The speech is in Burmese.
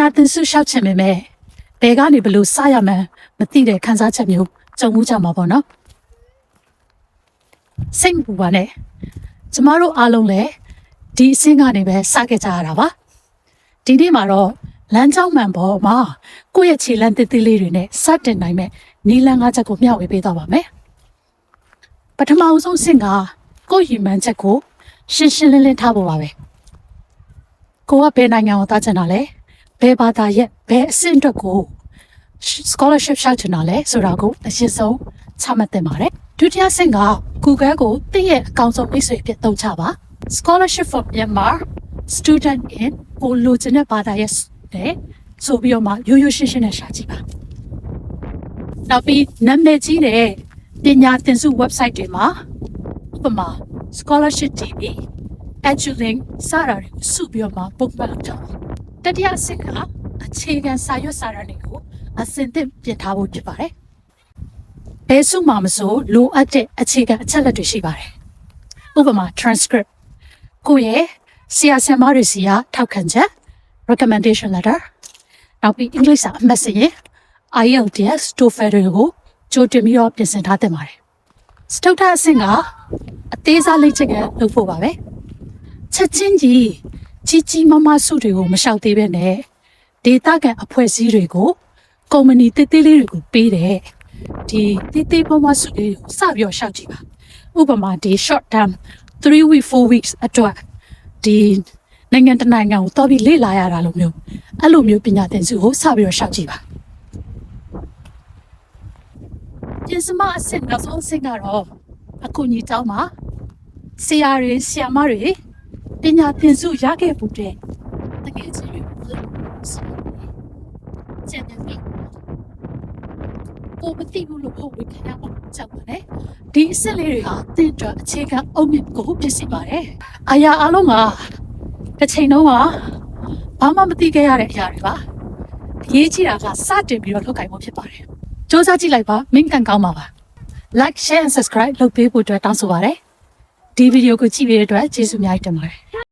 ညာသင်ဆုလျှောက်ချင်ပေမဲ့ဘယ်ကနေဘလို့စရမှန်းမသိတဲ့ခံစားချက်မျိုးကြုံမှုကြမှာပေါ့နော်စိတ်မပူပါနဲ့ကျမတို့အားလုံးလည်းဒီအဆင့်ကနေပဲစခဲ့ကြရတာပါဒီနေ့မှာတော့လမ်းကြောင်းမှန်ပေါ်မှာကိုယ့်ရဲ့ခြေလမ်းတစ်သေးလေးတွေနဲ့စတင်နိုင်မဲ့နီလန်းငါးချက်ကိုမျှဝေပေးသွားပါမယ်ပထမအဆုံးအဆင့်ကကိုယ့်ရည်မှန်းချက်ကိုရှင်းရှင်းလင်းလင်းထားဖို့ပါပဲကိုကဘယ်နိုင်ငံကိုသားချင်တာလဲ ဘယ်ဘာသာရဲ့ဘယ်အဆင့်အတွက်ကို scholarship ရှောက်ချင်တာလဲဆိုတာကိုအရှင်းဆုံးချမှတ်သင့်ပါတယ်ဒုတိယဆင့်က Google ကိုတင့်ရဲ့အကောင့်ဆုံးမိတ်ဆွေအဖြစ်သုံးချပါ scholarship for Myanmar student in ကိုလိုချင်တဲ့ဘာသာရဲ့တဲ့ဆိုပြီးတော့မှရိုးရိုးရှင်းရှင်းနဲ့ရှာကြည့်ပါနောက်ပြီးနာမည်ကြီးတဲ့ပညာသင်စု website တွေမှာဥပမာ scholarship TV edulink စတာတွေကိုစုပြီးတော့မှ bookmark လုပ်ကြပါ တတိယအဆင့်ကအခြေခံစာရွက်စာတမ်းတွေကိုအစင်သင့်ပြင်ထားဖို့ဖြစ်ပါတယ်ဘယ်စုမှမဆိုလိုအပ်တဲ့အခြေခံအချက်လက်တွေရှိပါတယ်ဥပမာ transcript ကိုယ့်ရဲ့ဆရာဆရာမတွေစီကထောက်ခံချက် recommendation letter နောက်ပြီး English စာအမှတ်စရင် IELTS TOEFL တွေကိုကြိုတင်ပြီးတော့ပြင်ဆင်ထားသင့်ပါတယ်စတုတ္ထအဆင့်ကအသေးစားလေ့ကျင့်ခန်းလုပ်ဖို့ပါပဲချက်ချင်းကြီး ကြီးကြီးမားမားစုတွေကိုမလျှောက်သေးပဲနဲ့ဒေတာကန်အဖွဲ့အစည်းတွေကိုကုမ္ပဏီတိတိလေးတွေကိုပေးတယ်ဒီတိတိပေါ်မှာစုလေးကိုစပြီးတော့ရှောက်ကြည့်ပါဥပမာဒီ short term 3 week 4 weeks အတွက်ဒီနိုင်ငံတနိုင်ငံကိုတော်ပြီးလေ့လာရတာလို့မျိုးအဲ့လိုမျိုးပညာသင်စုကိုစပြီးတော့ရှောက်ကြည့်ပါပြင်စမအစစ်နောက်ဆုံးအစစ်ကတော့အခုညီတောင်းမှာဆရာတွေဆရာမတွေ ပညာသင်စုရခဲ့ဖို့တဲ့တကယ်ချင်းတွေကျန်တဲ့ကိုမသိဘူးလို့ဟုတ်ဝေခံရအောင်ကြောက်ပါတယ်ဒီအစစ်လေးတွေဟာတင့်အတွက်အခြေခံအုတ်မြစ်ကိုဖြစ်စီပါတယ်အာရအလုံးကတစ်ချိန်လုံးကဘာမှမသိခဲ့ရတဲ့အရာတွေပါအရေးကြီးတာကစတင်ပြီးတော့လုပ်ကိုင်ဖို့ဖြစ်ပါတယ်စူးစမ်းကြည့်လိုက်ပါမင်းကန်ကောင်းပါပါ like share and subscribe လုပ်ပေးဖို့အတွက်တောင်းဆိုပါတယ် ဒီဗီဒီယိုကိုကြည့်ပေးတဲ့အတွက်ကျေးဇူးအများကြီးတင်ပါတယ်